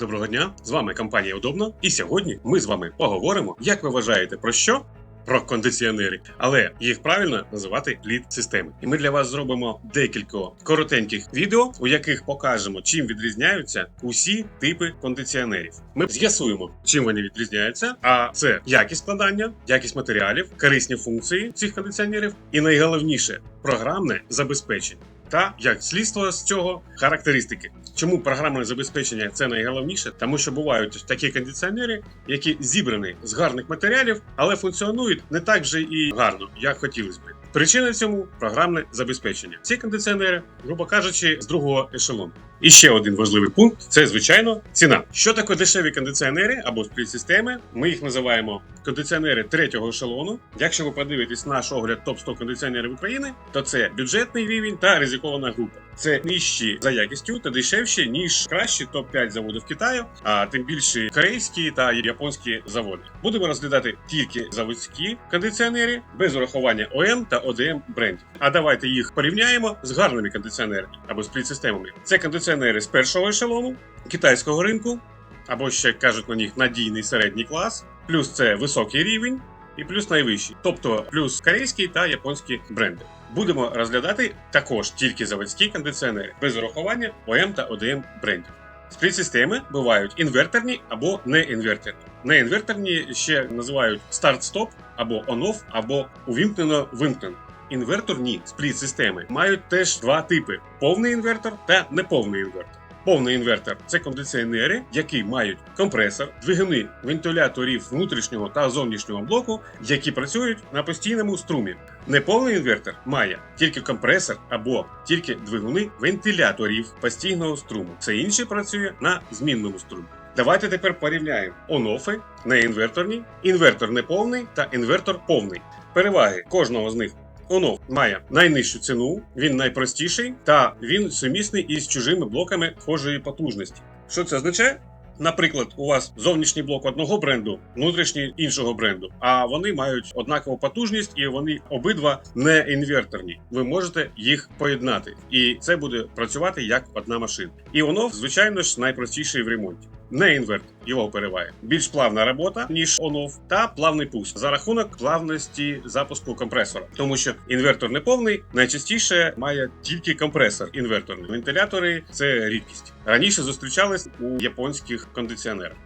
Доброго дня! З вами компанія Удобно. І сьогодні ми з вами поговоримо, як ви вважаєте про що? Про кондиціонери, але їх правильно називати лід системи. І ми для вас зробимо декілька коротеньких відео, у яких покажемо, чим відрізняються усі типи кондиціонерів. Ми з'ясуємо, чим вони відрізняються. А це якість складання, якість матеріалів, корисні функції цих кондиціонерів, і найголовніше програмне забезпечення. Та як слідство з цього характеристики. Чому програмне забезпечення це найголовніше? Тому що бувають такі кондиціонери, які зібрані з гарних матеріалів, але функціонують не так же і гарно, як хотілося б. Причина цьому програмне забезпечення. Ці кондиціонери, грубо кажучи, з другого ешелону. І ще один важливий пункт це звичайно ціна. Що таке дешеві кондиціонери або спліт-системи? Ми їх називаємо кондиціонери третього ешелону. Якщо ви подивитесь наш огляд топ 100 кондиціонерів України, то це бюджетний рівень та ризикована група. Це нижчі за якістю та дешевші ніж кращі топ 5 заводів Китаю, а тим більше корейські та японські заводи. Будемо розглядати тільки заводські кондиціонери без урахування ОМ та ОДМ брендів. А давайте їх порівняємо з гарними кондиціонерами або спліт-системами. Це кондиціонери з першого ешелону китайського ринку, або ще кажуть на них надійний середній клас, плюс це високий рівень. І плюс найвищий, тобто плюс корейський та японські бренди. Будемо розглядати також тільки заводські кондиціонери без урахування ОМ та ОДМ брендів. Спліт-системи бувають інверторні або неінверторні. Неінверторні ще називають старт-стоп або on-off, або увімкнено-вимкнено. Інверторні спліт-системи мають теж два типи: повний інвертор та неповний інвертор. Повний інвертор це кондиціонери, які мають компресор, двигуни вентиляторів внутрішнього та зовнішнього блоку, які працюють на постійному струмі. Неповний інвертор має тільки компресор або тільки двигуни вентиляторів постійного струму. Все інше працює на змінному струмі. Давайте тепер порівняємо онофи, неінверторні, інвертор неповний та інвертор повний. Переваги кожного з них Онов має найнижчу ціну, він найпростіший та він сумісний із чужими блоками схожої потужності. Що це означає? Наприклад, у вас зовнішній блок одного бренду, внутрішній іншого бренду, а вони мають однакову потужність і вони обидва не інверторні. Ви можете їх поєднати, і це буде працювати як одна машина. І воно, звичайно ж, найпростіший в ремонті. Не інвертор, його переває. Більш плавна робота, ніж онов, та плавний пуск за рахунок плавності запуску компресора. Тому що інвертор неповний найчастіше має тільки компресор інверторний. Вентилятори це рідкість. Раніше зустрічались у японських кондиціонерах.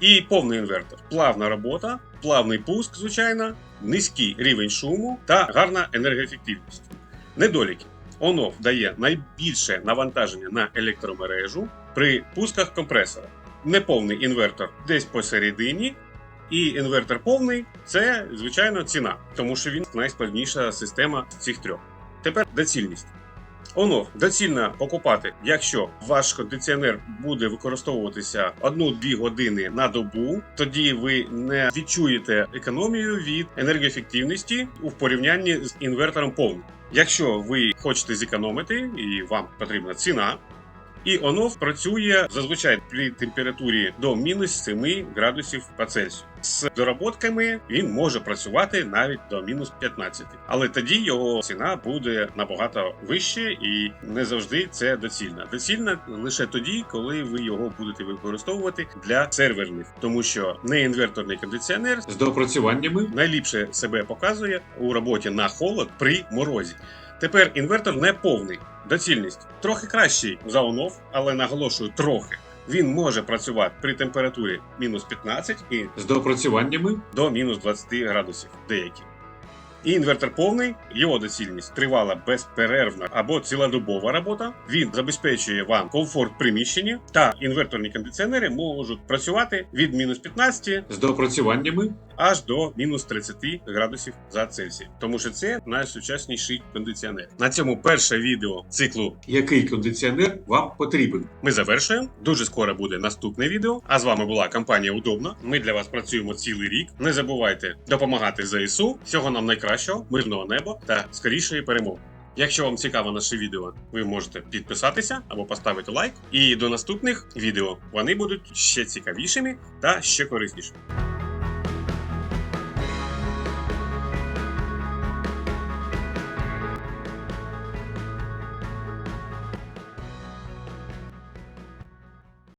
І повний інвертор. Плавна робота, плавний пуск, звичайно, низький рівень шуму та гарна енергоефективність. Недоліки. ON-OFF дає найбільше навантаження на електромережу при пусках компресора. Неповний інвертор десь посередині, і інвертор повний це, звичайно, ціна, тому що він найскладніша система цих трьох. Тепер доцільність. Оно доцільно покупати, якщо ваш кондиціонер буде використовуватися 1-2 години на добу, тоді ви не відчуєте економію від енергоефективності у порівнянні з інвертором повним. Якщо ви хочете зекономити і вам потрібна ціна, і воно працює зазвичай при температурі до мінус 7 градусів по Цельсію. З доработками він може працювати навіть до мінус 15. Але тоді його ціна буде набагато вище і не завжди це доцільно. Доцільно лише тоді, коли ви його будете використовувати для серверних, тому що неінверторний кондиціонер з доопрацюваннями найліпше себе показує у роботі на холод при морозі. Тепер інвертор не повний. Доцільність трохи кращий за онов, але наголошую трохи. Він може працювати при температурі мінус 15 і з доопрацюваннями до мінус 20 градусів деякі. І інвертор повний, його доцільність тривала безперервна або цілодобова робота. Він забезпечує вам комфорт в приміщенні, та інверторні кондиціонери можуть працювати від мінус 15 з доопрацюваннями аж до мінус 30 градусів за Цельсієм. Тому що це найсучасніший кондиціонер. На цьому перше відео циклу Який кондиціонер вам потрібен? Ми завершуємо. Дуже скоро буде наступне відео. А з вами була компанія Удобно. Ми для вас працюємо цілий рік. Не забувайте допомагати ЗСУ. Всього нам найкращого, мирного неба та скорішої перемоги. Якщо вам цікаво наше відео, ви можете підписатися або поставити лайк. І до наступних відео вони будуть ще цікавішими та ще кориснішими.